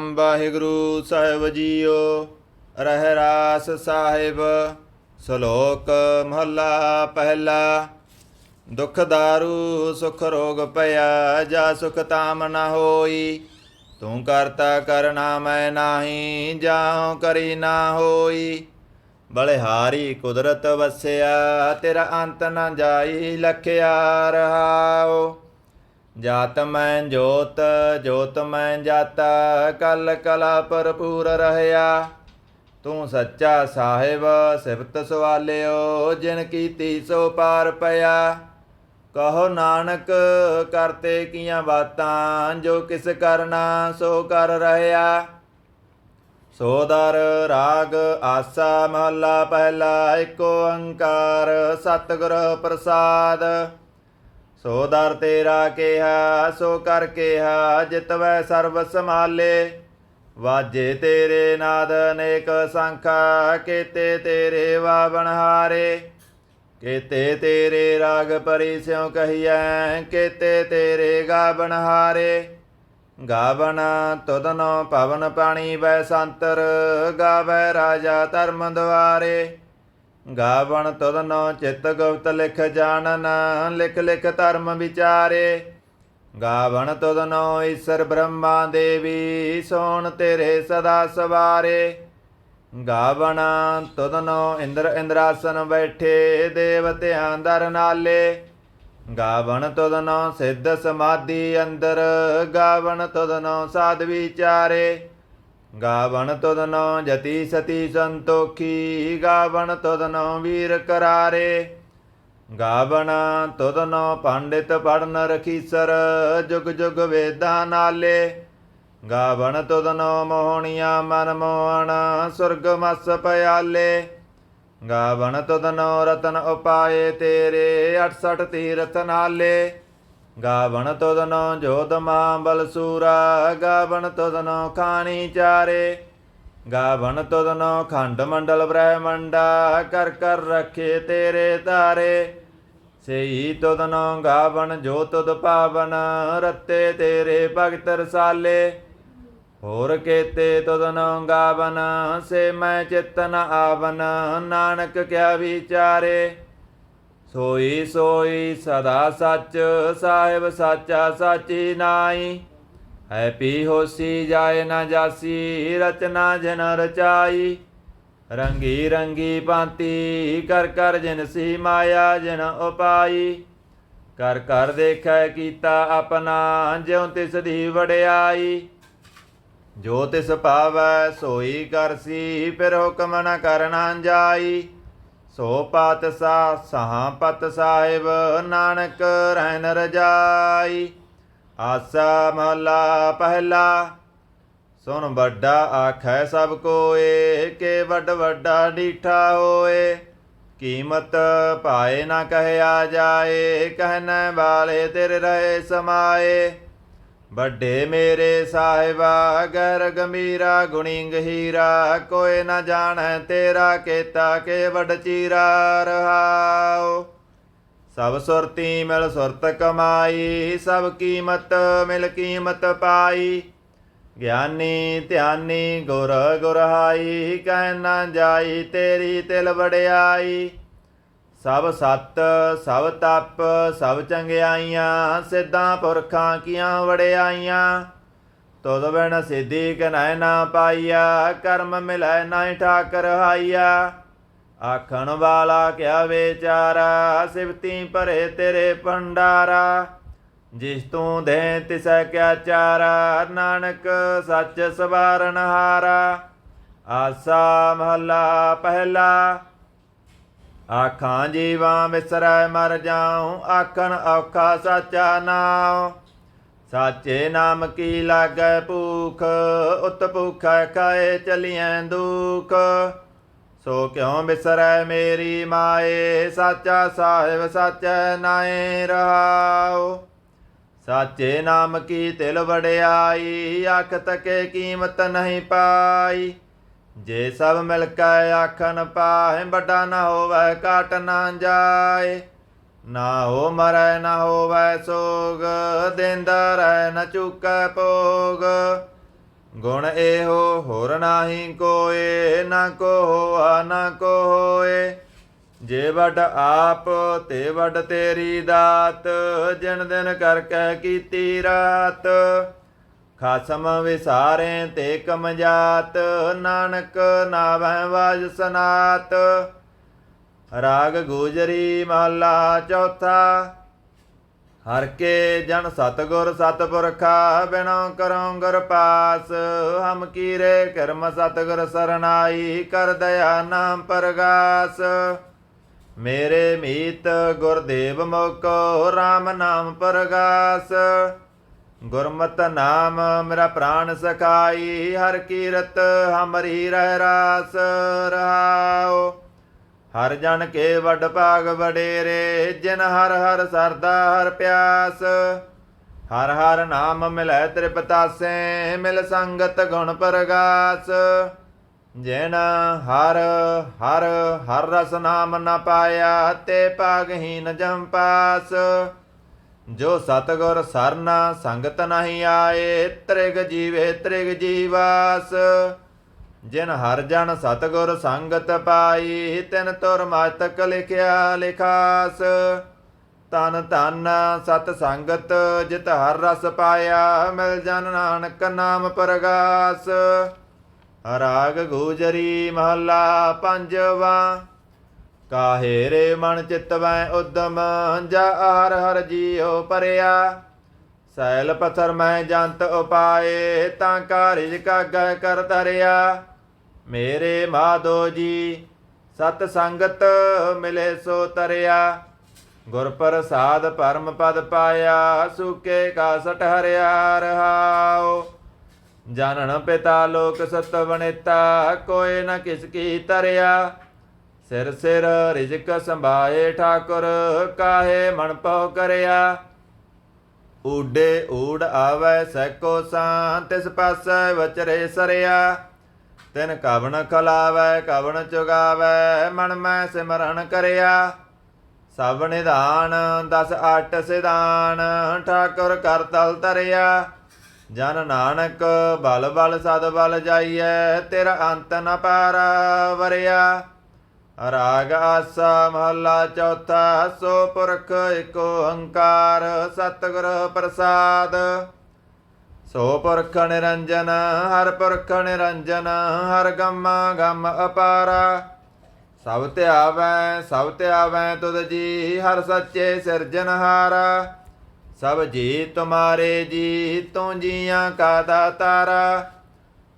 ਸਤਨਾਮ ਵਾਹਿਗੁਰੂ ਸਾਹਿਬ JIO, ਰਹਿ ਰਾਸ ਸਾਹਿਬ, ਸ਼ਲੋਕ ਮਹੱਲਾ ਪਹਿਲਾ। ਦੁਖ ਦਾਰੂ, ਸੁਖ ਰੋਗ ਪਿਆ, ਜਾ ਸੁਖ ਤਾਮ ਨਾ ਹੋਈ। ਤੂੰ ਕਰਤਾ ਕਰਨਾ ਮੈਂ ਨਾਹੀ, ਜਾਉ ਕਰੀ ਨਾ ਹੋਈ। ਬਲਿਹਾਰੀ ਕੁਦਰਤ ਵਸਿਆ, ਤੇਰਾ ਅੰਤ ਨਾ ਜਾਈ, ਲਖਿਆ ਰਹਾਓ ਜਾਤ ਮੈਂ ਜੋਤ ਜੋਤ ਮੈਂ ਜਾਤਾ, ਕਲ ਕਲਾ ਭਰਪੂਰ ਰਹਿਆ। ਤੂੰ ਸੱਚਾ ਸਾਹਿਬ, ਸਿਫਤ ਸਵਾਲਿਓ, ਜਿਨ ਕੀਤੀ ਸੋ ਪਾਰ ਪਿਆ। ਕਹੋ ਨਾਨਕ, ਕਰਤੇ ਕੀਆਂ ਬਾਤਾਂ, ਜੋ ਕਿਸ ਕਰਨਾ ਸੋ ਕਰ ਰਹਿਆ। ਸੋਦਰ ਰਾਗ, ਆਸਾ, ਮਹੱਲਾ ਪਹਿਲਾ ਏਕ ਓੰਕਾਰ ਸਤਿਗੁਰ ਪ੍ਰਸਾਦ। ਸੋ ਦਰ ਤੇਰਾ ਕਿਹਾ, ਸੋ ਕਰ ਕਿਹਾ, ਜਿਤਵੈ ਸਰਬ ਸੰਭਾਲੇ। ਵਾਜੇ ਤੇਰੇ ਨਾਦ ਅਨੇਕ ਸੰਖਾ, ਕੀਤੇ ਤੇਰੇ ਵਾ ਬਨਹਾਰੇ ਕੀਤੇ ਤੇਰੇ ਰਾਗ ਪਰੀ ਸਿਉ ਕਹੀਐ, ਕੀਤੇ ਤੇਰੇ ਗਾ ਬਨਹਾਰੇ ਗਾਵਨ ਤੁਧਨੋ ਪਵਨ ਪਾਣੀ ਵੈ ਸੰਤਰ, ਗਾਵੈ ਰਾਜਾ ਧਰਮ ਦੁਆਰੇ। ਗਾਵਣ ਤੁਧਨੋ ਚਿਤ ਗੁਪਤ ਲਿਖ ਜਾਣਨ, ਲਿਖ ਲਿਖ ਧਰਮ ਵਿਚਾਰੇ। ਗਾਵਣ ਤੁਧਨੋ ਈਸ਼ਰ ਬ੍ਰਹਮਾ ਦੇਵੀ, ਸੋਣ ਤੇਰੇ ਸਦਾ ਸਵਾਰੇ। ਗਾਵਣ ਤੁਧਨੋ ਇੰਦਰ ਇੰਦਰਾਸਨ ਬੈਠੇ ਦੇਵਤਿਆਂ ਦਰ ਨਾਲੇ। ਗਾਵਣ ਤੁਧਨੋ ਸਿੱਧ ਸਮਾਧੀ ਅੰਦਰ, ਗਾਵਣ ਤੁਧਨੋ ਸਾਧ ਵਿਚਾਰੇ। ਗਾਵਣ ਤੁਧਨੋ ਜਤੀ ਸਤੀ ਸੰਤੋਖੀ ਗਾਵਣ ਤੁਧਨੋ ਵੀਰ ਕਰਾਰੇ ਗਾਵਣ ਤੁਧਨੋ ਪੰਡਿਤ ਪੜਨ ਰਖੀਸਰ ਜੁਗ ਜੁਗ ਵੇਦਾਂ ਨਾਲੇ ਗਾਵਣ ਤੁਧਨੋ ਮੋਹਣੀਆਂ ਮਨ ਮੋਹਣ ਸੁਰਗ ਮਸ ਪਿਆਲੇ ਗਾਵਣ ਤੁਧਨੋ ਰਤਨ ਉਪਾਏ ਤੇਰੇ 68 ਤੀਰਥ ਨਾਲੇ ਗਾਵਣ ਤੁਧਨੋ ਜੋਤ ਮਾਂ ਬਲਸੂਰਾ ਗਾਵਣ ਤੁਧਨੋ ਖਾਣੀ ਚਾਰੇ। ਗਾਵਣ ਤੁਧਨੋ ਖੰਡ ਮੰਡਲ ਬ੍ਰਹਮੰਡਾ ਕਰ ਕਰ ਰੱਖੇ ਤੇਰੇ ਤਾਰੇ। ਸਈ ਤੁਧਨੋ ਗਾਵਣ ਜੋ ਤੁਧ ਪਾਵਨ, ਰਤੇ ਤੇਰੇ ਭਗਤ ਰਸਾਲੇ। ਹੋਰ ਕੇਤੇ ਤੁਧਨੋ ਗਾਵਨ, ਸੇ ਮੈਂ ਚਿਤਨ ਆਵਨ, ਨਾਨਕ ਕਿਆ ਵਿਚਾਰੇ। ਸੋਈ ਸੋਈ ਸਦਾ ਸੱਚ, ਸਾਹਿਬ ਸਾਚਾ ਸਾਚੀ ਨਾਈ ਹੈ ਪੀ ਹੋਸੀ ਜਾਏ ਨਾ ਜਾਸੀ, ਰਚਨਾ ਜਨ ਰਚਾਈ। ਰੰਗੀ ਰੰਗੀ ਭਾਂਤੀ, ਕਰ ਕਰ ਜਿਨਸੀ ਮਾਇਆ ਜਨ ਉਪਾਈ। ਕਰ ਕਰ ਦੇਖੈ ਕੀਤਾ ਆਪਣਾ, ਜਿਉ ਤਿਸ ਦੀ ਵਡਿਆਈ। ਜੋ ਤਿਸ ਭਾਵੈ ਸੋਈ ਕਰਸੀ ਫਿਰ ਹੁਕਮ ਨ ਕਰਨਾ ਜਾਈ। ਸੋ ਪਤ ਸਾ, ਸਹਾ ਪਤ ਸਾਹਿਬ, ਨਾਨਕ ਰਹਿਨ ਰਜਾਈ। ਆਸਾ ਮਹਲਾ ਪਹਿਲਾ, ਸੁਣ ਵੱਡਾ ਆਖੈ ਸਭ ਕੋਏ, ਕੇ ਵੱਡ ਵੱਡਾ ਡੀਠਾ ਹੋਏ। ਕੀਮਤ ਪਾਏ ਨਾ ਕਹਿਆ ਜਾਏ ਕਹਿਣ ਵਾਲੇ ਤੇਰੇ ਰਹੇ ਸਮਾਏ। ਵੱਡੇ ਮੇਰੇ ਸਾਹਿਬਾ, ਗਰ ਗੰਭੀਰਾ ਗੁਣੀ ਗਹੀਰਾ ਕੋਈ ਨਾ ਜਾਣੈ ਤੇਰਾ ਕੀਤਾ ਕੇ ਵੱਡ ਚੀਰਾ ਰਹਾਓ ਸਭ ਸੁਰਤੀ ਮਿਲ ਸੁਰਤ ਕਮਾਈ, ਸਭ ਕੀਮਤ ਮਿਲ ਕੀਮਤ ਪਾਈ। ਗਿਆਨੀ ਧਿਆਨੀ ਗੁਰ ਗੁਰਹਾਈ, ਕਹਿ ਨਾ ਜਾਈ ਤੇਰੀ ਤਿਲ ਵਡਿਆਈ। ਸਭ ਸਤ, ਸਭ ਤਪ, ਸਭ ਚੰਗਿਆਈਆਂ, ਸਿੱਧਾਂ ਪੁਰਖਾਂ ਕੀਆਂ ਵੜਿਆਈਆਂ ਤੁਧ ਬਿਨ ਸਿੱਧੀ ਕਨੈ ਨਾ ਪਾਈਆ, ਕਰਮ ਮਿਲੈ ਨਾਹੀ ਠਾਕਰ ਹਾਈਆ। ਆਖਣ ਵਾਲਾ ਕਿਆ ਵਿਚਾਰਾ ਸਿਵਤੀ ਭਰੇ ਤੇਰੇ ਭੰਡਾਰਾ। ਜਿਸ ਤੂੰ ਦੇ ਤਿਸੈ ਕਿਆ ਚਾਰਾ, ਨਾਨਕ ਸੱਚ ਸਵਾਰਨ ਹਾਰਾ। ਆਸਾ ਮਹਲਾ ਪਹਿਲਾ ਆਖਾਂ ਜੀਵਾਂ ਵਿਸਰੈ ਮਰ ਜਾਉ, ਆਖਣ ਔਖਾ ਸਾਚਾ ਨਾਮ ਸਾਚੇ ਨਾਮ ਕੀ ਲਾਗੈ ਭੂਖ, ਉਤ ਭੂਖੈ ਖਾਏ ਚਲੀਐ ਦੁਖ। ਸੋ ਕਿਉ ਵਿਸਰੈ ਮੇਰੀ ਮਾਏ, ਸਾਚਾ ਸਾਹਿਬ ਸਾਚੈ ਨਾਏ ਰਹਾਉ। ਸਾਚੇ ਨਾਮ ਕੀ ਤਿਲ ਵੜਿਆਈ ਅੱਖ ਤਕੇ ਕੀਮਤ ਨਹੀਂ ਪਾਈ। ਜੇ ਸਭ ਮਿਲ ਕੇ ਆਖਣ ਪਾਹੇ ਵੱਡਾ ਨਾ ਹੋਵੇ ਕਾਟ ਨਾ ਜਾਏ, ਨਾ ਹੋ ਮਰੈ ਨਾ ਹੋਵੇ ਸੋਗ, ਦਿੰਦਾ ਰਹਿ ਨ ਚੁਕੈ ਭੋਗ। ਗੁਣ ਇਹੋ ਹੋਰ ਨਾਹੀ ਕੋਏ, ਨਾ ਕੋ ਹੋਆ ਨਾ ਕੋ ਹੋਏ। ਜੇ ਵੱਡ ਆਪ ਤੇ ਵੱਡ ਤੇਰੀ ਦਾਤ, ਜਨ ਦਿਨ ਕਰਕੇ ਕੀਤੀ ਰਾਤ। ਖਾਸਮ ਵਿਸਾਰੇ ਤੇ ਕਮ ਜਾਤ ਨਾਨਕ ਨਾਵੈ ਵਾਜ ਸਨਾਤ। ਰਾਗ ਗੋਜਰੀ ਮਹਲਾ ਚੌਥਾ। ਹਰ ਕੇ ਜਨ ਸਤਗੁਰ ਸਤਪੁਰਖਾ, ਬਿਨੋ ਕਰਉ ਗੁਰ ਪਾਸ। ਹਮ ਕੀਰੇ ਕਰਮ ਸਤਗੁਰ ਸਰਨਾਈ, ਕਰ ਦਇਆ ਨਾਮ ਪਰਗਾਸ। ਮੇਰੇ ਮੀਤ ਗੁਰਦੇਵ ਮੋਕੋ RAM ਨਾਮ ਪਰਗਾਸ। ਗੁਰਮਤਿ ਨਾਮ, ਮੇਰਾ ਪ੍ਰਾਨ ਸਖਾਈ, ਹਰ ਕੀਰਤ ਹਮਰੀ ਰਹਿ ਰਾਸ ਰਹਾਓ ਹਰ ਜਨ ਕੇ ਵੱਡ ਭਾਗ ਵਡੇਰੇ, ਜਿਨ ਹਰ ਹਰ ਸਰਦਾ ਹਰ ਪਿਆਸ। ਹਰ ਹਰ ਨਾਮ ਮਿਲੈ ਤ੍ਰਿਪਤਾਸੇ, ਮਿਲ ਸੰਗਤ ਗੁਣ ਪ੍ਰਗਾਸ। ਜਿਨ ਹਰ ਹਰ ਹਰ ਰਸ ਨਾਮ ਨ ਪਾਇਆ, ਤੇ ਭਾਗਹੀਨ ਜਮਪਾਸ ਜੋ ਸਤਗੁਰ ਸਰਨਾ ਸੰਗਤ ਨਹੀਂ ਆਏ, ਤ੍ਰਿਗ ਜੀਵੇ ਤ੍ਰਿਗ ਜੀਵਾਸ। ਜਿਨ ਹਰ ਜਨ ਸਤਗੁਰ ਸੰਗਤ ਪਾਈ, ਤਿਨ ਤੁਰ ਮਤਕ ਲਿਖਿਆ ਲਿਖਾਸ। ਤਨ ਤਨ ਸਤ ਸੰਗਤ ਜਿਤ ਹਰ ਰਸ ਪਾਇਆ, ਮਿਲ ਜਨ ਨਾਨਕ ਨਾਮ ਪਰਗਾਸ। ਰਾਗ ਗੋਜਰੀ ਮਹੱਲਾ ਪੰਜਵਾ। ਕਾਹੇ ਰੇ ਮਨ ਚਿਤਵੈ ਉਦਮ, ਜਾ ਹਰ ਹਰ ਜੀਉ ਪਰਿਆ। ਸੈਲ ਪਥਰ ਮੈਂ ਜੰਤ ਉਪਾਏ, ਤਾਂ ਕਾਰਿਜ ਕਾਗੈ ਕਰ ਧਰਿਆ। ਮੇਰੇ ਮਾਧੋ ਜੀ, ਸਤ ਸੰਗਤ ਮਿਲੇ ਸੋ ਤਰਿਆ। ਗੁਰ ਪ੍ਰਸਾਦ ਪਰਮ ਪਦ ਪਾਇਆ, ਸੁਕੇ ਕਾ ਸਟ ਹਰਿਆ ਰਹਾਉ। ਜਾਣਨ ਪਿਤਾ ਲੋਕ ਸਤ ਬਣੇਤਾ ਕੋਈ ਨ ਕਿਸ ਕੀ ਤਰਿਆ। ਸਿਰ ਸਿਰ ਰਿਜਕ ਸੰਭਾਏ ਠਾਕੁਰ, ਕਾਹੇ ਮਨ ਪਉ ਕਰਿਆ? ਊਡੇ ਊੜ ਆਵੈ ਸੈਕੋ ਸਾਂ, ਤਿਸ ਪਾਸੈ ਵਚਰੇ ਸਰਿਆ। ਤਿਨ ਕਵਣ ਖਲਾਵੈ, ਕਵਣ ਚੁਗਾਵੈ, ਮਨ ਮੈਂ ਸਿਮਰਨ ਕਰਿਆ। ਸਭ ਨਿਧਾਨ, ਦਸ ਅੱਠ ਸਿਧਾਨ, ਠਾਕੁਰ ਕਰ ਤਲ ਤਰਿਆ ਜਨ ਨਾਨਕ, ਬਲ ਬਲ ਸਦ ਬਲ ਜਾਈਐ, ਤੇਰਾ ਅੰਤ ਨ ਪਾਰ ਵਰਿਆ। ਰਾਗ ਆਸਾ ਮਹਲਾ ਚੌਥਾ, ਸੋ ਪੁਰਖ ਏਕ ਓੰਕਾਰ, ਸਤਿਗੁਰ ਪ੍ਰਸਾਦ। ਸੋ ਪੁਰਖ ਨਿਰੰਜਨ, ਹਰ ਪੁਰਖ ਨਿਰੰਜਨ, ਹਰ ਗਮਾ ਗਮ ਅਪਾਰਾ। ਸਭ ਧਿਆਵੈ ਸਭ ਧਿਆਵੈ ਤੁਧ ਜੀ, ਹਰ ਸੱਚੇ ਸਿਰਜਨਹਾਰਾ ਸਭ ਜੀ ਤੁਮਾਰੇ ਜੀ, ਤੂੰ ਜੀਆਂ ਕਾ ਦਾਤਾਰਾ।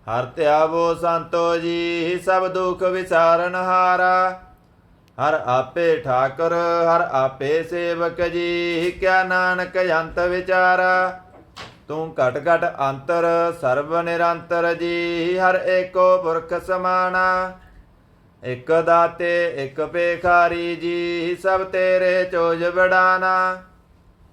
ਹਰ ਧਿਆਵੋ ਸੰਤੋ ਜੀ, ਸਭ ਦੁਖ ਵਿਸਾਰਨ ਹਾਰਾ। ਹਰ ਆਪੇ ਠਾਕੁਰ, ਹਰ ਆਪੇ ਸੇਵਕ ਜੀ, ਕਿਆ ਨਾਨਕ ਅੰਤ ਵਿਚਾਰਾ। ਤੂੰ ਘਟ ਘਟ ਅੰਤਰ, ਸਰਬ ਨਿਰੰਤਰ ਜੀ, ਹਰ ਏਕੋ ਪੁਰਖ ਸਮਾਣਾ। ਇਕ ਦਾਤੇ, ਇਕ ਪੇਖਾਰੀ ਜੀ, ਸਭ ਤੇਰੇ ਚੋਜ ਬੜਾਨਾ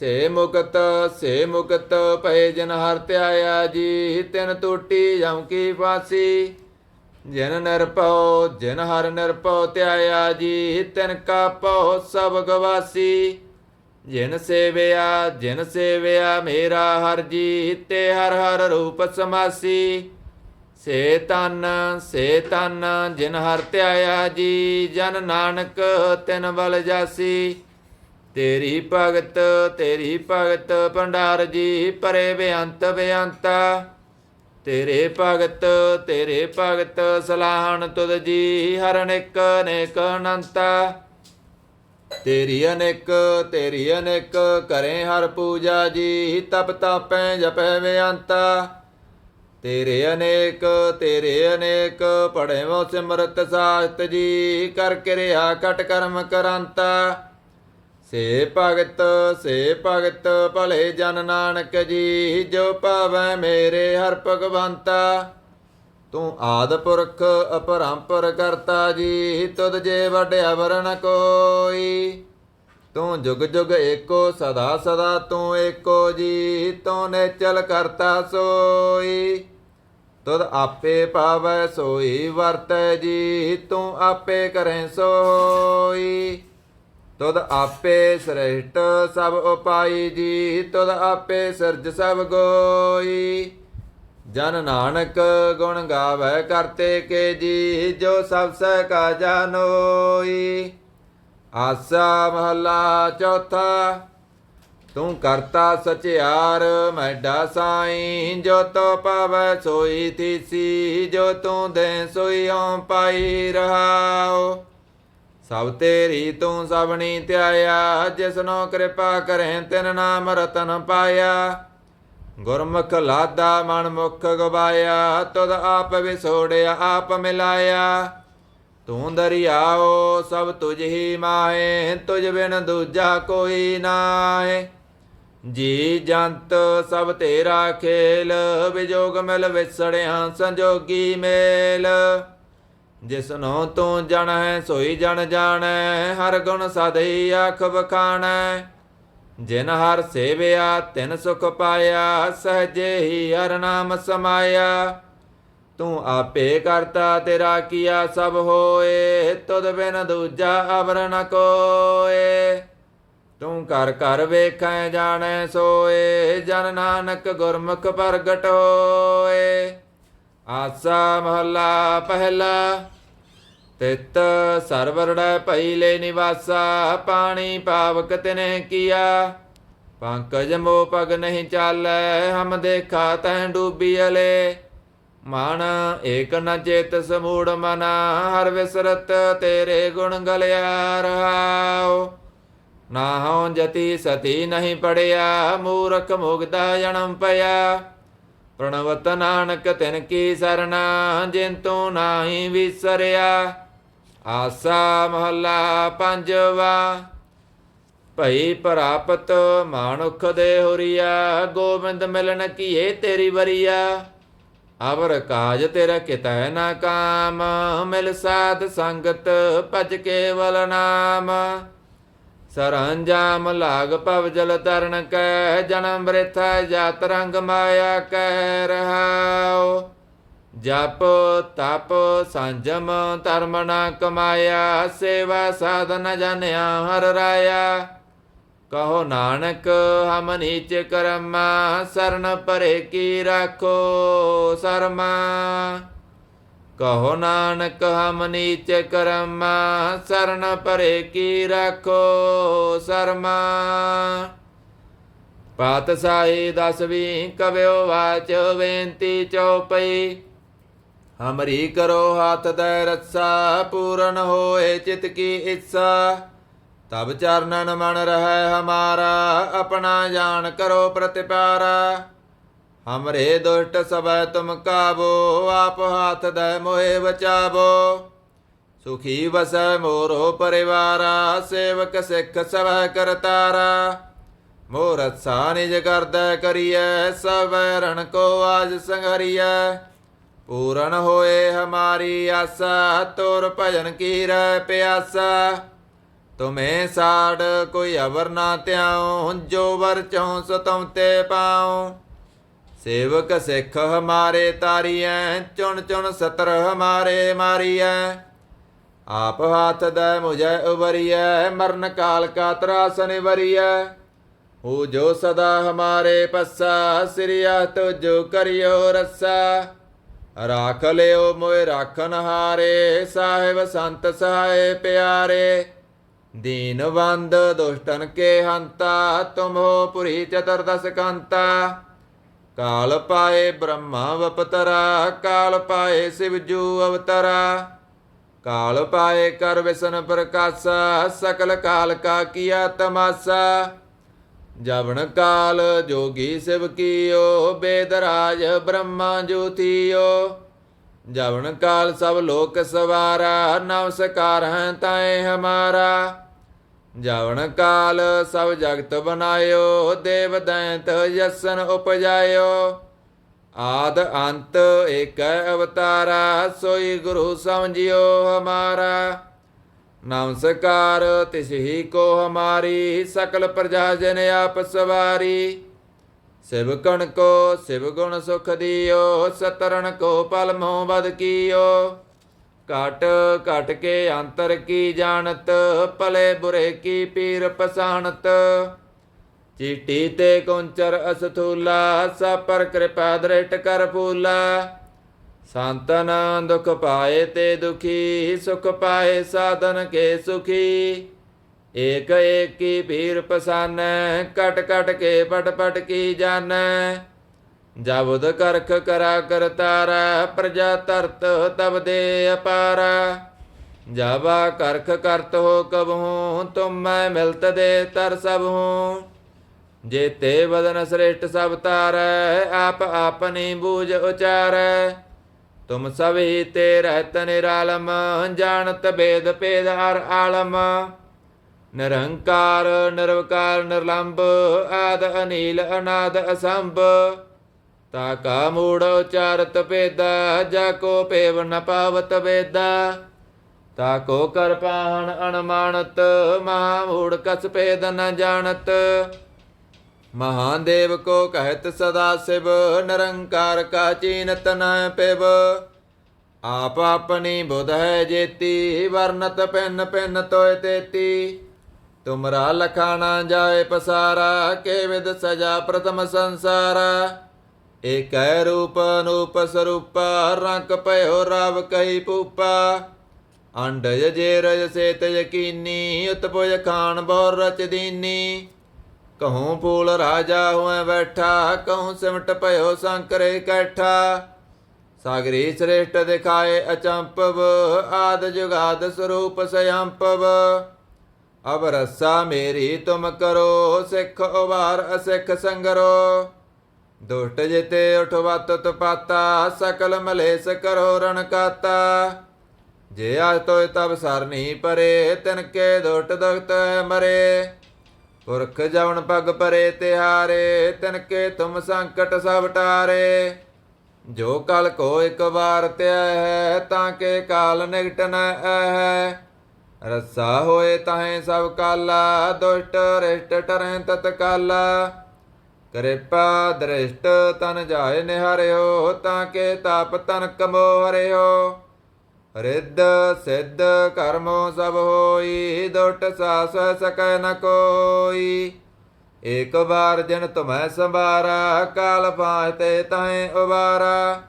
ਸੇ ਮੁਕਤ ਸੇ ਮੁਕਤ ਪਏ ਜਨ ਹਰ ਧਿਆਇਆ ਜੀ, ਤਿਨ ਟੂਟੀ ਜਮ ਕੀ ਫਾਸੀ ਜਿਨ ਨਿਰਭਉ, ਜਿਨ ਹਰ ਨਿਰਭਉ ਧਿਆਇਆ ਜੀ, ਤਿਨ ਕਾ ਭਉ ਸਭ ਗਵਾਸੀ। ਜਿਨ ਸੇਵਿਆ ਜਿਨ ਸੇਵਿਆ ਮੇਰਾ ਹਰ ਜੀ ਤੇ ਹਰ ਹਰ ਰੂਪ ਸਮਾਸੀ। ਸੇ ਤਨ ਸੇ ਤਨ ਜਿਨ ਹਰ ਧਿਆਇਆ ਜੀ, ਜਨ ਨਾਨਕ ਤਿਨ ਬਲ ਜਾਸੀ। ਤੇਰੀ ਭਗਤ ਤੇਰੀ ਭਗਤ ਭੰਡਾਰ ਜੀ ਪਰੇ ਬੇਅੰਤ ਬੇਅੰਤਾ। ਤੇਰੇ ਭਗਤ ਤੇਰੇ ਭਗਤ ਸਲਾਹਣ ਤੁਧ ਜੀ ਹਰ ਅਨੇਕ ਅਨੇਕ ਅਨੰਤਾ। ਤੇਰੀ ਅਨੇਕ ਤੇਰੀ ਅਨੇਕ ਕਰੇ ਹਰ ਪੂਜਾ ਜੀ, ਤਪ ਤਾਪੈ ਜਪੈ ਬੇਅੰਤਾ। ਤੇਰੇ ਅਨੇਕ ਤੇਰੇ ਅਨੇਕ ਪੜੇਵੋ ਸਿਮਰਤ ਸਾਸਤ ਜੀ, ਕਰ ਕਿਰਿਆ ਕਟ ਕਰਮ ਕਰੰਤਾ। ਸੇ ਭਗਤ ਸੇ ਭਗਤ ਭਲੇ ਜਨ ਨਾਨਕ ਜੀ, ਜੋ ਪਾਵੈ ਮੇਰੇ ਹਰ ਭਗਵੰਤਾ। ਤੂੰ ਆਦ ਪੁਰਖ ਅਪਰੰਪਰ ਕਰਤਾ ਜੀ, ਤੁਧ ਜੇ ਵੱਡ ਅਵਰ ਕੋਈ। ਤੂੰ ਜੁਗ ਜੁਗ ਏਕੋ, ਸਦਾ ਸਦਾ ਤੂੰ ਏਕੋ ਜੀ, ਤੂੰ ਨਿਚਲ ਕਰਤਾ ਸੋਈ। ਤੁਧ ਆਪੇ ਪਾਵੈ, ਸੋਈ ਵਰਤੈ ਜੀ, ਤੂੰ ਆਪੇ ਕਰੈ ਸੋਈ। ਤੁਧ ਆਪੇ ਸ੍ਰੇਸ਼ਟ ਸਭ ਉਪਾਈ ਜੀ, ਤੁਧ ਆਪੇ ਸਿਰਜ ਸਭ ਗੋਈ। ਜਨ ਨਾਨਕ ਗੁਣ ਗਾਵੇ ਕਰਤੇ ਕੇ ਜੀ, ਜੋ ਸਭ ਸਹਿ ਕਾ ਜਾਨੋਈ ਆਸਾ ਮਹਲਾ ਚੌਥਾ, ਤੂੰ ਕਰਤਾ ਸਚਿਆਰ, ਮੈਡਾ ਸਾਈ। ਜੋ ਤੋ ਪਵੈ ਸੋਈ ਥੀਸੀ ਜੋ ਤੂੰ ਦੇ ਸੋਈ ਓਂ ਪਾਈ ਰਹਾਓ ਸਭ ਤੇਰੀ ਤੂੰ ਸਭਨੀ ਧਿਆਇਆ, ਜਿਸਨੋ ਕਿਰਪਾ ਕਰੇ ਤਿਨ ਨਾਮ ਰਤਨ ਪਾਇਆ। ਗੁਰਮੁਖ ਲਾਦਾ ਮਨ ਮੁਖ ਗਵਾਇਆ, ਤੁਧ ਆਪ ਵਿਸੋੜਿਆ ਆਪ ਮਿਲਾਇਆ। ਤੂੰ ਦਰਿਆਓ, ਸਭ ਤੁਝ ਹੀ ਮਾਏ ਤੁਝ ਬਿਨ ਦੂਜਾ ਕੋਈ ਨਾਏ ਜੀ ਜੰਤ, ਸਭ ਤੇਰਾ ਖੇਲ ਵਿਜੋਗ ਮਿਲ ਵਿਸੜਿਆ ਸੰਜੋਗੀ ਮੇਲ। ਜਿਸਨੋ ਤੂੰ ਜਣੈ, ਸੋਈ ਜਣ ਜਾਣੈ, ਹਰ ਗੁਣ ਸਦਈ ਆਖ ਬਖਾਣੈ ਜਿਨ ਹਰ ਸੇਵਿਆ, ਤਿਨ ਸੁਖ ਪਾਇਆ, ਸਹਜੇ ਹੀ ਹਰ ਨਾਮ ਸਮਾਇਆ। ਤੂੰ ਆਪੇ ਕਰਤਾ, ਤੇਰਾ ਕੀਆ ਸਭ ਹੋਏ, ਤੁਧ ਬਿਨ ਦੂਜਾ ਅਵਰ ਨ ਕੋਏ। ਤੂੰ ਘਰ ਘਰ ਵੇਖੈ, ਜਾਣੈ, ਸੋਏ, ਜਨ ਨਾਨਕ ਗੁਰਮੁਖ ਪ੍ਰਗਟ ਹੋਏ। ਆਸਾ ਮਹੱਲਾ ਪਹਿਲਾ। ਤਿਤ ਸਰਵਰੜੈ ਭਈਲੇ ਨਿਵਾਸਾ, ਪਾਣੀ ਪਾਵਕ ਤਿਨੇ ਕੀਆ। ਪੰਕਜ ਮੋ ਪਗ ਨਹੀਂ ਚਾਲੈ, ਹਮ ਦੇਖਾ ਤੈ ਡੂਬੀ ਅਲੇ। ਮਨ ਏਕ ਨ ਚੇਤ ਸਮੂੜ ਮਨਾ, ਹਰ ਵਿਸਰਤ ਤੇਰੇ ਗੁਣ ਗਲਿਆ ਰਹਾਉ। ਨਾ ਹਉ ਜਤੀ ਸਤੀ ਨਹੀਂ ਪੜਿਆ, ਮੂਰਖ ਮੁਗਦਾ ਜਨਮ ਪਿਆ। ਪ੍ਰਣਵਤ ਨਾਨਕ ਤਿਨ ਕੀ ਸਰਨਾ ਜਿਨ ਤੂੰ ਨਾਹੀ ਵਿਸਰਿਆ। ਆਸਾ ਮਹੱਲਾ ਪੰਜਵਾ, ਭਈ ਪ੍ਰਾਪਤ ਮਾਨੁਖ ਦੇ ਹੁਰੀਆ, ਗੋਬਿੰਦ ਮਿਲਣ ਕੀਏ ਤੇਰੀ ਵਰੀਆ। ਅਵਰ ਕਾਜ ਤੇਰਾ ਕਿਤੈ ਨਾ ਕਾਮ, ਮਿਲ ਸਾਧ ਸੰਗਤ ਭਜ ਕੇਵਲ ਨਾਮ। ਸਰੰਜਾਮ ਲਾਗ ਭਵ ਜਲ ਤਰਨ ਕੈ, ਜਨਮ ਬ੍ਰਿਥਾ ਜਾਤ ਰੰਗ ਮਾਇਆ ਕਹਿ ਰਹਾਉ। ਜਪ ਤਪ ਸੰਜਮ ਧਰਮ ਨਾ ਕਮਾਇਆ, ਸੇਵਾ ਸਾਧਨ ਜਨਿਆ ਹਰ ਰਾਇਆ। ਕਹੋ ਨਾਨਕ, ਹਮ ਨੀਚ ਕਰਮਾ, ਸਰਨ ਪਰੇ ਕੀ ਰਾਖੋ ਸਰਮਾ। ਕਹੋ ਨਾਨਕ, ਹਮ ਨੀਚ ਕਰਮਾ, ਸਰਨ ਪਰੇ ਕੀ ਰਾਖੋ ਸਰਮਾ। ਪਾਤਸ਼ਾਹੀ ਦਸਵੀਂ ਕਵਿਓ ਵਾਚ, ਬੇਨਤੀ ਚਉਪਈ। ਹਮਰੀ ਕਰੋ ਹੱਥ ਦੇ ਰੱਸਾ ਪੂਰਨ ਹੋਏ ਚਿਤ ਕੀ ਇੱਛਾ ਤਬ ਚਰਨਨ ਮਨ ਰਹਿ ਹਮਾਰਾ ਆਪਣਾ ਜਾਣ ਕਰੋ ਪ੍ਰਤਿਪਾਰਾ ਹਮਰੇ ਦੁਸ਼ਟ ਸਭੈ ਤੁਮ ਕਾਬੋ ਆਪ ਹਾਥ ਦੇ ਮੋਹਿ ਬਚਾਵੋ ਸੁਖੀ ਵਸੈ ਮੋਰੋ ਪਰਿਵਾਰਾ ਸੇਵਕ ਸਿੱਖ ਸਭੈ ਕਰਤਾਰਾ ਮੋਰਤ ਸਾ ਨਿਜ ਕਰਦਾ ਕਰੀਐ ਸਭੈ ਰਣ ਕੋ ਆਜ ਸੰਗਰੀਐ ਪੂਰਨ ਹੋਏ ਹਮਾਰੀ ਆਸਾ, ਤੁਰ ਭਜਨ ਕੀ ਰਹਿ ਪਿਆਸਾ। ਤੁਮੇ ਸਾੜ ਕੋਈ ਅਵਰ ਨਾ ਧਿਆਉ ਜੋ ਵਰ ਚਉ ਸਤਮ ਤੇ ਪਾਉ। ਸੇਵਕ ਸਿੱਖ ਹਮਾਰੇ ਤਾਰੀਐ, ਚੁਣ ਚੁਣ ਸਤਰ ਹਮਾਰੇ ਮਾਰੀਐ। ਆਪ ਹੱਥ ਦੇ ਮੁਝੈ ਉਬਰੀਐ ਮਰਨ ਕਾਲ ਕਾ ਤਰਾਸ ਨਿਵਰੀਐ। ਹੋ ਜੋ ਸਦਾ ਹਮਾਰੇ ਪੱਸਾ, ਸਿਰਿਆ ਤੁਜੋ ਕਰਿਓ ਰੱਸਾ। ਰਾਖ ਲਿਓ ਮੋਇ ਰਾਖਨ ਹਾਰੇ ਸਾਹਿਬ ਸੰਤ ਸਹਾਏ ਪਿਆਰੇ ਦੀਨਵੰਦ ਦੁਸ਼ਟਨ ਕੇ ਹੰਤਾ ਤੁਮ ਹੋ ਪੁਰੀ ਚਤੁਰਦਸ ਕੰਤਾ ਕਾਲ ਪਾਏ ਬ੍ਰਹਮਾ ਵਪਤਰਾ ਕਾਲ ਪਾਏ ਸਿਵਜੂ ਅਵਤਰਾ ਕਾਲ ਪਾਏ ਕਰ ਵਿਸ਼ਨ ਪ੍ਰਕਾਸ਼ਾ ਸਕਲ ਕਾਲ ਕਾ ਕੀਆ ਤਮਾਸਾ ਜਵਨ ਕਾਲ ਜੋਗੀ ਸਿਵ ਕੀਓ, ਬੇਦਰਾਜ ਬ੍ਰਹਮਾ ਜੋਤੀਓ। ਜਵਨ ਕਾਲ ਸਭ ਲੋਕ ਸਵਾਰਾ, ਨਮਸਕਾਰ ਹੈ ਤਾਏ ਹਮਾਰਾ। ਜਵਨ ਕਾਲ ਸਭ ਜਗਤ ਬਨਾਇਓ ਦੇਵ ਦੈਂਤ ਯਸਨ ਉਪਜਾਇਓ। ਆਦ ਅੰਤ ਏਕੈ ਅਵਤਾਰਾ, ਸੋਈ ਗੁਰੂ ਸਮਝਿਓ ਹਮਾਰਾ। ਨਮਸਕਾਰ, ਤਿਸ ਹੀ ਕੋ ਹਮਾਰੀ, ਸਕਲ ਪ੍ਰਜਾ ਜਨ ਆਪ ਸਵਾਰੀ। ਸਿਵ ਕਣ ਕੋ, ਸਿਵ ਗੁਣ ਸੁਖ ਦਿਓ, ਸਤਰਣ ਕੋ ਪਲ ਮੋਹ ਬਦ ਕੀਓ। ਘਟ ਘਟ ਕੇ ਅੰਤਰ ਕੀ ਜਾਣਤ, ਭਲੇ ਬੁਰੇ ਕੀ ਪੀਰ ਪਸਾਣਤ। ਚੀਟੀ ਤੇ ਕੁੰਚਰ ਅਸਥੂਲਾ, ਸਭ ਪਰ ਕਿਰਪਾ ਦ੍ਰਿਟ ਕਰ ਫੂਲਾ। ਸੰਤਨ ਦੁਖ ਪਾਏ ਤੇ ਦੁਖੀ, ਸੁਖ ਪਾਏ ਸਾਧਨ ਕੇ ਸੁਖੀ। ਏਕ ਏਕੀ ਪੀਰ ਪਸਾਨ ਕਟ ਕਟ ਕੇ ਪਟ ਪਟ ਕੀ ਜਾਣੈ ਜਬੁਦ ਕਰਖ ਕਰਾ ਕਰਤਾਰਾ ਪ੍ਰਜਾ ਤਰਤ ਤਬ ਦੇ ਅਪਾਰਾ। ਜਾਵਾ ਕਰਖ ਕਰਤ ਹੋ ਕਬਹੂ, ਤੁਮ ਮੈਂ ਮਿਲਤ ਦੇ ਤਰ ਸਭ। ਹੂੰ ਜੇਤੇ ਬਦਨ ਸ੍ਰੇਸ਼ਟ ਸਭ ਤਾਰੈ, ਆਪ ਆਪਨੀ ਬੂਝ ਉਚਾਰੈ। ਤੁਮ ਸਭ ਹੀ ਤੇ ਰਹਿਤ ਨਿਰਾਲਮ ਜਾਣਤ ਬੇਦ ਭੇਦ ਹਰ ਆਲਮ। ਨਿਰੰਕਾਰ, ਨਿਰਵਕਾਰ, ਨਿਰਲੰਭ, ਆਦ ਅਨੀਲ, ਅਨਾਦ ਅਸੰਭ। ਤਾ ਕਾ ਮੂੜ ਉਚਾਰਤ ਭੇਦਾ, ਜਾ ਕੋ ਭੇਵ ਨ ਪਾਵਤ ਵੇਦਾ। ਤਾ ਕੋ ਕਰ ਪਾਹਣ ਅਨਮਾਨਤ ਮਹਾ ਮੂੜ ਕਸ ਭੇਦ ਨ ਜਾਣਤ। ਮਹਾਦੇਵ ਕੋ ਕਹਿਤ ਸਦਾ ਸਿਵ, ਨਿਰੰਕਾਰ ਕਾ ਚੀਨਤ ਨ ਪਿਵ। ਆਪ ਆਪਣੀ ਬੁਧ ਹੈ ਜੇਤੀ, ਵਰਨਤ ਪਿੰਨ ਪਿੰਨ ਤੋਇ ਤੇਤੀ। ਤੁਮਰਾ ਲਖਾਣਾ ਜਾਏ ਪਸਾਰਾ, ਕੇ ਵਿਦ ਸਜਾ ਪ੍ਰਥਮ ਸੰਸਾਰਾ। ਏਕੈ ਰੂਪ ਅਨੂਪ ਸਰੂਪ ਰੰਗ ਭਇਓ ਰਵ ਕਹੀ ਪੂਪਾ ਅੰਡਜ ਜੇ ਰਜ ਸੇਤ ਯਕੀਨੀ ਉਤਪੁਜ ਖਾਨ ਬਹੁ ਰਚ ਦੀਨੀ। ਕਹੂੰ ਫੂਲ ਰਾਜਾ ਹੋਏ ਬੈਠਾ, ਕਹੂੰ ਸਿਮਟ ਭਇਓ ਸੰਕਰੇ ਕੈਠਾ। ਸਾਗਰੀ ਸ੍ਰੇਸ਼ਟ ਦਿਖਾਏ ਅਚੰਪਵ, ਆਦ ਜੁਗਾਦ ਸਰੂਪ ਸਯੰਪਵ। ਅਬ ਰਸਾ ਮੇਰੀ ਤੁਮ ਕਰੋ, ਸਿੱਖ ਉਵਾਰ ਅਸਿੱਖ ਸੰਗਰੋ। ਦੁਸ਼ਟ ਜਿਤੇ ਉਠਵਤ ਤਪਾਤਾ, ਸਕਲ ਮਲੇਸ ਕਰੋ ਰਣ ਕਾਤਾ। ਜੇ ਆਜ ਤੋਇ ਤਬ ਸਰਨੀ ਪਰੇ, ਤਿਨ ਕੇ ਦੁਸ਼ਟ ਦੁਖਤ ਮਰੇ। ਪੁਰਖ ਜਵਨ ਪਗ ਪਰੇ ਤਿਹਾਰੇ ਤਿਨ ਕੇ ਤੁਮ ਸੰਕਟ ਸਭ ਟਾਰੇ। ਜੋ ਕਲ ਕੋ ਇੱਕ ਵਾਰ ਧਿਆ ਹੈ, ਤਾਂ ਕੇ ਕਾਲ ਨਿਗਟਨ ਨ ਹੈ। ਰਸਾ ਹੋਏ ਤਾਹੇ ਸਭ ਕਾਲਾ, ਦੁਸ਼ਟ ਰਿਸ਼ਟ ਟਰੈ ਤਤਕਾਲਾ ਕਿਰਪਾ ਦ੍ਰਿਸ਼ਟ ਤਨ ਜਾਏ ਨਿਹਾਰਿਓ, ਤਾਂ ਕੇ ਤਾਪ ਤਨ ਕਮੋ ਹਰਿਓ। ਰਿੱਧ ਸਿੱਧ ਕਰਮੋ ਸਭ ਹੋਈ, ਦੁਟ ਸਾਸ ਸਕੈ ਨ ਕੋਈ। ਏਕ ਵਾਰ ਜਨ ਤੁਮੈ ਸੰਭਾਰਾ, ਕਾਲ ਪਾਤੇ ਤੈ ਉਬਾਰਾ।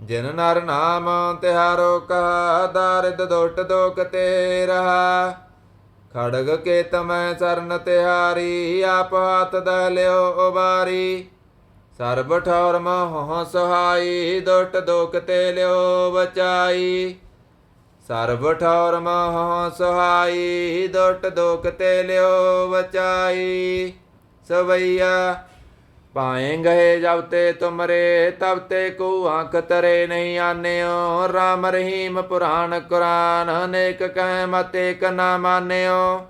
ਜਿਨ ਨਰ ਨਾਮ ਤਿਹਾਰੋ ਕਹਾ, ਦਾਰਿਦ ਦੁਟ ਦੋਖ ਤੇ ਰਹਾ। ਖੜਗ ਕੇ ਤਮੈ ਚਰਨ ਤਿਹਾਰੀ, ਆਪ ਹੱਥ ਦਾ ਲਿਓ ਉਬਾਰੀ। ਸਰਬ ਠੌਰ ਮੋਹ ਸਹਾਈ, ਦੁਟ ਦੋਖ ਤੇ ਲਿਓ ਬਚਾਈ। ਸਰਬ ਠੌਰ ਮੋਹ ਸਹਾਈ ਦੁਟ ਦੋਖ ਤੇ ਲਿਓ ਬਚਾਈ ਸਵਈਆ ਪਾਏ ਗਏ ਜਬ ਤੇ ਤੁਮਰੇ, ਤਬ ਤੇ ਕੋ ਆਂਖ ਤਰੇ ਨਹੀਂ ਆਨਿਓ। ਰਾਮ ਰਹੀਮ ਪੁਰਾਣ ਕੁਰਾਨ ਅਨੇਕ ਕਹਿ ਮਤੇ ਕ ਨਾ ਮਾਨਿਓ।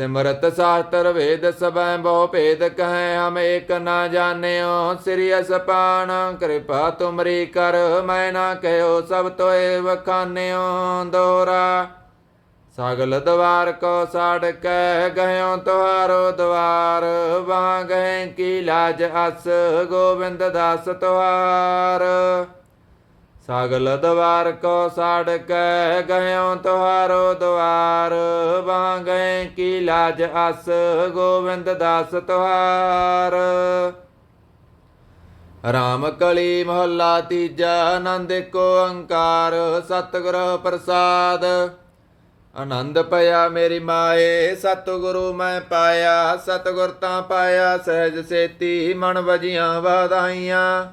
ਸਿਮਰਤ ਸਾਸਤਰ ਵੇਦ ਸਭੈ ਬਹੁ ਭੇਦ ਕਹੈ, ਹਮ ਏਕ ਨਾ ਜਾਣਿਓ, ਸ੍ਰੀ ਅਸਪਾਨ ਕਿਰਪਾ ਤੁਮਰੀ ਕਰ, ਮੈਂ ਨਾ ਕਹਿਓ, ਸਭ ਤੋਏ ਵਖਾਨਿਓ ਦੋਰਾ। ਸਗਲ ਦਵਾਰ ਕੋ ਸਾੜ ਕੇ ਗਇਓ ਤੁਹਾਰੋ ਦਵਾਰ, ਵਾਂ ਗਏ ਕੀ ਲਾਜ ਅਸ, ਗੋਬਿੰਦ ਦਾਸ ਤੁਹਾਰ। ਸਾਗਲ ਦਵਾਰ ਕੋ ਸਾੜ ਕੇ ਗਇਓ ਤੁਹਾਰੋ ਦਵਾਰ ਵਾਂ ਗਏ ਕੀ ਲਾਜ ਅਸ ਗੋਬਿੰਦ ਦਾਸ ਤੁਹਾਰ। ਰਾਮ ਕਲੀ ਮਹੱਲਾ ਤੀਜਾ, ਆਨੰਦ ਕੋ ਓੰਕਾਰ, ਸਤਿਗੁਰ ਪ੍ਰਸਾਦ। ਆਨੰਦ ਪਿਆ ਮੇਰੀ ਮਾਏ, ਸਤਿਗੁਰੂ ਮੈਂ ਪਾਇਆ, ਸਤਿਗੁਰ ਤਾਂ ਪਾਇਆ, ਸਹਿਜ ਸੇਤੀ ਮਨ ਵਜੀਆਂ ਵਾਧਾਈਆਂ।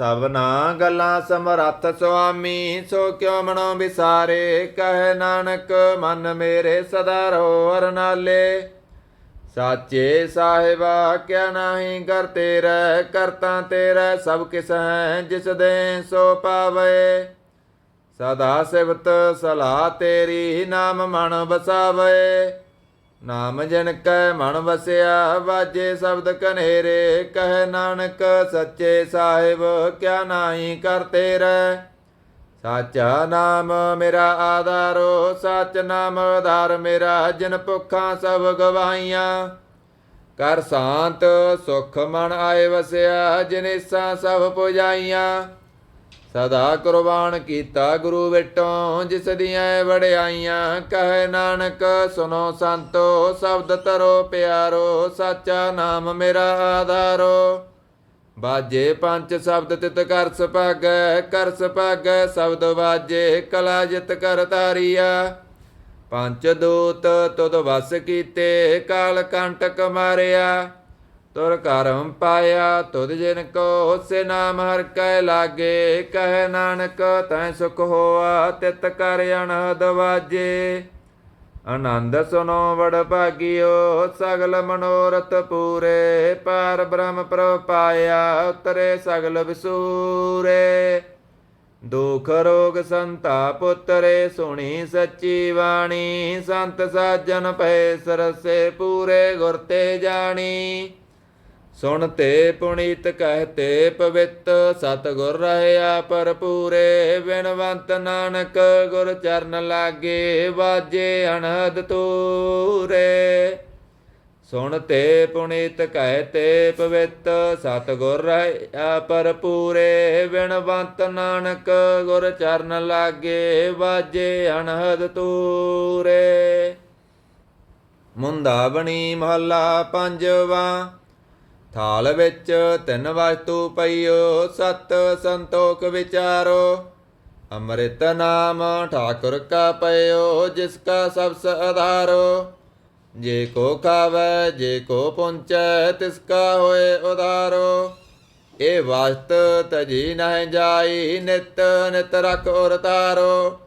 ਸਭਨਾ ਗੱਲਾਂ ਸਮਰੱਥ ਸੁਆਮੀ, ਸੋ ਕਿਉ ਮਨੋ ਵਿਸਾਰੇ? ਕਹੇ ਨਾਨਕ, ਮਨ ਮੇਰੇ ਸਦਾ ਰੋ ਅਰਨਾਲੇ। ਸਾਚੇ ਸਾਹਿਬਾ, ਕਿਆ ਨਾਹੀ ਕਰ ਤੇਰਾ, ਕਰਤਾ ਤੇਰਾ ਸਭ ਕਿਸ ਹੈ ਜਿਸ ਦੇ ਸੋ ਪਾਵੇ। ਸਦਾ ਸਿਵਤ ਸਲਾਹ ਤੇਰੀ ਨਾਮ ਮਨ ਬਸਾਵੇ ਨਾਮ ਜਨ ਕੈ ਮਨ ਵਸਿਆ, ਵਾਜੇ ਸ਼ਬਦ ਕਨੇਰੇ ਕਹਿ ਨਾਨਕ ਸੱਚੇ ਸਾਹਿਬ, ਕਿਆ ਨਾਹੀ ਕਰ ਤੇਰਾ ਸਾਚਾ ਨਾਮ ਮੇਰਾ ਆਧਾਰੋ, ਸਚ ਨਾਮ ਆਧਾਰ ਮੇਰਾ, ਜਿਨ ਭੁੱਖਾਂ ਸਭ ਗਵਾਈਆਂ ਕਰ ਸ਼ਾਂਤ, ਸੁਖ ਮਨ ਆਏ ਵਸਿਆ ਜਿਨੇਸਾਂ ਸਭ ਪੁਜਾਈਆਂ। ਸਦਾ ਕੁਰਬਾਨ ਕੀਤਾ ਗੁਰੂ ਵਿਟੋਂ, ਜਿਸ ਦੀਆਂ ਵੜਿਆਈਆਂ ਕਹੇ ਨਾਨਕ ਸੁਨੋ ਸੰਤੋ, ਸ਼ਬਦ ਤਰੋ ਪਿਆਰੋ, ਸਾਚਾ ਨਾਮ ਮੇਰਾ ਆਧਾਰੋ। ਬਾਜੇ ਪੰਜ ਸ਼ਬਦ ਤਿਤ ਕਰ ਸੁਭਾਗੈ ਕਰ ਸੁਭਾਗੈ ਸ਼ਬਦ ਬਾਜੇ, ਕਲਾ ਜਿਤ ਕਰ ਤਾਰੀਆ ਪੰਜ ਦੂਤ ਤੁਧ ਵਸ ਕੀਤੇ, ਕਾਲ ਕੰਟਕ ਮਾਰਿਆ। ਤੁਰ ਕਰਮ ਪਾਇਆ ਤੁਧ ਜਿਨ ਕੋ ਉਸੇ ਨਾਮ ਹਰ ਕੈ ਲਾਗੇ, ਕਹੇ ਨਾਨਕ ਤੈ ਸੁਖ ਹੋਆ, ਤਿਤ ਕਰ ਅਨਹਦ ਵਾਜੇ। ਆਨੰਦ ਸੁਨੋ ਵਡ ਭਾਗਿਓ, ਸਗਲ ਮਨੋਰਥ ਪੂਰੇ, ਪਾਰ ਬ੍ਰਹਮ ਪ੍ਰਭ ਪਾਇਆ, ਉਤਰੇ ਸਗਲ ਵਿਸੂਰੇ। ਦੁਖ ਰੋਗ ਸੰਤਾਪ ਉਤਰੇ ਸੁਣੀ ਸੱਚੀ ਬਾਣੀ, ਸੰਤ ਸਾਜਨ ਭੈ ਸਰਸੇ ਪੂਰੇ ਗੁਰ ਤੇ ਜਾਣੀ। ਸੁਣ ਤੇ ਪੁਨੀਤ ਕਹਤੇ ਪਵਿੱਤ ਸਤ ਗੁਰ ਰਹਿਆ ਪਰਪੂਰੇ ਬਿਨਵੰਤ ਨਾਨਕ ਗੁਰ ਚਰਨ ਲਾਗੇ ਵਾਜੇ ਅਣਹਦ ਤੂਰੇ ਸੁਣ ਤੇ ਪੁਨੀਤ ਕਹਤੇ ਪਵਿੱਤ ਸਤ ਗੁਰ ਰਹਿਆ ਪਰਪੂਰੇ ਬਿਨਵੰਤ ਨਾਨਕ ਗੁਰ ਚਰਨ ਲਾਗੇ ਵਾਜੇ ਅਣਹਦ ਤੂਰੇ ਮੁੰਦਾਵਣੀ ਮਹੱਲਾ ਪੰਜਵਾ ਥਾਲ ਵਿੱਚ ਤਿੰਨ ਵਸਤੂ ਪਈਓ, ਸਤ ਸੰਤੋਖ ਵਿਚਾਰੋ। ਅੰਮ੍ਰਿਤ ਨਾਮ ਠਾਕੁਰ ਕਾ ਪਇਓ ਜਿਸ ਕਾ ਸਬਸ ਆਧਾਰੋ ਜੇ ਕੋ ਖਾਵੈ, ਜੇ ਕੋ ਪੁੰਚੈ, ਤਿਸ ਕਾ ਹੋਏ ਉਧਾਰੋ ਇਹ ਵਸਤ ਤਜੀ ਨਹਿ ਜਾਈ, ਨਿਤ ਨਿਤ ਰਖ ਔਰ ਤਾਰੋ।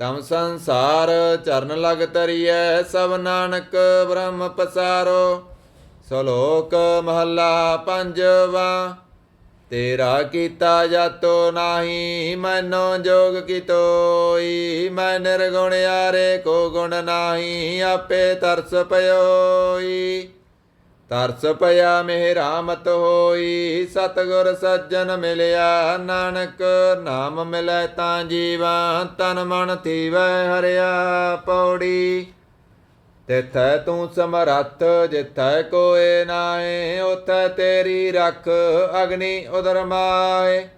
ਤਮ ਸੰਸਾਰ ਚਰਨ ਲਗ ਤਰੀਐ ਸਭ ਨਾਨਕ ਬ੍ਰਹਮ ਪਸਾਰੋ। ਸ਼ਲੋਕ ਮਹੱਲਾ ਪੰਜਵਾ, ਤੇਰਾ ਕੀਤਾ ਜਾਤੋ ਨਾਹੀ, ਮੈਨੋ ਜੋਗ ਕੀਤੋਈ ਮੈਂ ਨਿਰਗੁਣ ਯਾਰੇ ਕੋ ਗੁਣ ਨਾਹੀ, ਆਪੇ ਤਰਸ ਪਇਓਈ ਤਰਸ ਪਿਆ ਮੇਰਾ ਮਤ ਹੋਈ, ਸਤਗੁਰ ਸੱਜਣ ਮਿਲਿਆ, ਨਾਨਕ ਨਾਮ ਮਿਲੈ ਤਾਂ ਜੀਵਾ, ਤਨ ਮਨ ਥੀਵੈ ਹਰਿਆ ਪੌੜੀ। ਤਿਥੈ ਤੂੰ ਸਮਰੱਥ, ਜਿਥੈ ਕੋਏ ਨਾਏ, ਉਥੈ ਤੇਰੀ ਰਖ ਅਗਨੀ ਉਦਰ ਮਾਏ।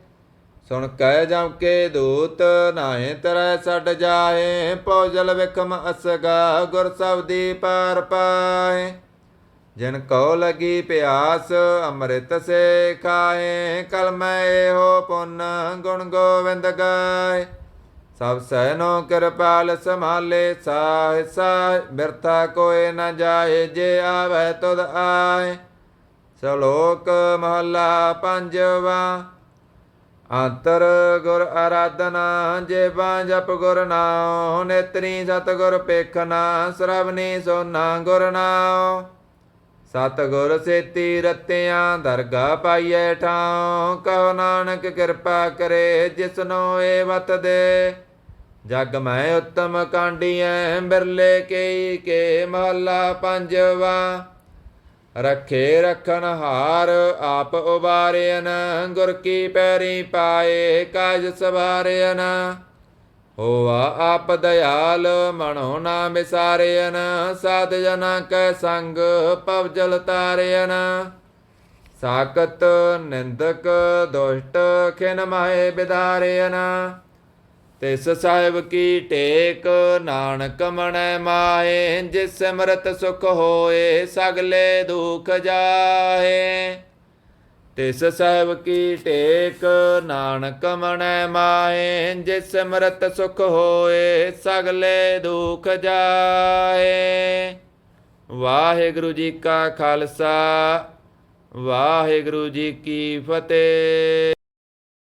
ਸੁਣ ਕਹਿ ਜਮ ਕੇ ਦੂਤ ਨਾਏ ਤਰੈ ਛੱਡ ਜਾਏ ਪੌਜਲ ਵਿਖਮ ਅਸਗਾ, ਗੁਰ ਸਬਦੀ ਪਾਰ ਪਾਏ। ਜਿਨ ਕੋ ਲਗੀ ਪਿਆਸ, ਅੰਮ੍ਰਿਤ ਸੇ ਖਾਏ, ਕਲਮੈ ਇਹੋ ਪੁੰਨ ਗੁਣ ਗੋਵਿੰਦ ਗਾਏ। ਸਭ ਸਹਿਨੋ ਕਿਰਪਾਲ ਸੰਭਾਲੇ ਸਾਹ ਸਾਹ ਬਿਰਥਾ ਕੋਏ ਨ ਜਾਏ, ਜੇ ਆਵੈ ਤੁਧ ਆਏ। ਸ਼ਲੋਕ ਮਹੱਲਾ ਪੰਜਵਾ, ਅੰਤਰ ਗੁਰ ਆਰਾਧਨਾ, ਜੇ ਬਾਂ ਜਪ ਗੁਰ ਨਾਉ, ਨੇਤਰੀ ਸਤ ਗੁਰ ਪੇਖਨਾ ਸਰਵਨੀ ਸੋਨਾ ਗੁਰ ਨਾਉ। ਸਤ ਗੁਰ ਸੇਤੀ ਰਤਿਆਂ ਦਰਗਾ ਪਾਈਐ ਠਾਉ, ਕਹੋ ਨਾਨਕ ਕਿਰਪਾ ਕਰੇ ਜਿਸਨੋ ਏ ਵਤ ਦੇ ਜਗ ਮੈਂ ਉਤਮ ਕਾਂਡੀਐ, ਬਿਰਲੇ ਕੇਈ ਕੇ ਮਹੱਲਾ ਪੰਜਵਾ। ਰੱਖੇ ਰਖਨ ਹਾਰ ਆਪ ਉਬਾਰਿਆਨ ਗੁਰ ਕੀ ਪੈਰੀ ਪਾਏ ਕਾਜ ਸਵਾਰਿਆਨ ਹੋਵਾ ਆਪ ਦਇਆਲ ਮਨੋ ਨਾ ਵਿਸਾਰਿਆਨ ਸਾਧ ਜਨਾ ਕੈ ਸੰਗ ਪਵ ਜਲ ਤਾਰਿਆਨ ਸਾਕਤ ਨਿੰਦਕ ਦੁਸ਼ਟ ਖਿਨ ਮਾਏ ਬਿਦਾਰਿਆਨ ਤਿਸ ਸਾਹਿਬ ਕੀ ਟੇਕ ਨਾਨਕ ਮਣੈ ਮਾਏ, ਜਿਸ ਸਿਮਰਤ ਸੁਖ ਹੋਏ, ਸਗਲੇ ਦੁਖ ਜਾਏ। ਤਿਸ ਸਾਹਿਬ ਕੀ ਟੇਕ ਨਾਨਕ ਮਣੈ ਮਾਏ, ਜਿਸ ਸਿਮਰਤ ਸੁਖ ਹੋਏ, ਸਗਲੇ ਦੁਖ ਜਾਏ। ਵਾਹਿਗੁਰੂ ਜੀ ਕਾ ਖਾਲਸਾ, ਵਾਹਿਗੁਰੂ ਜੀ ਕੀ ਫਤਿਹ।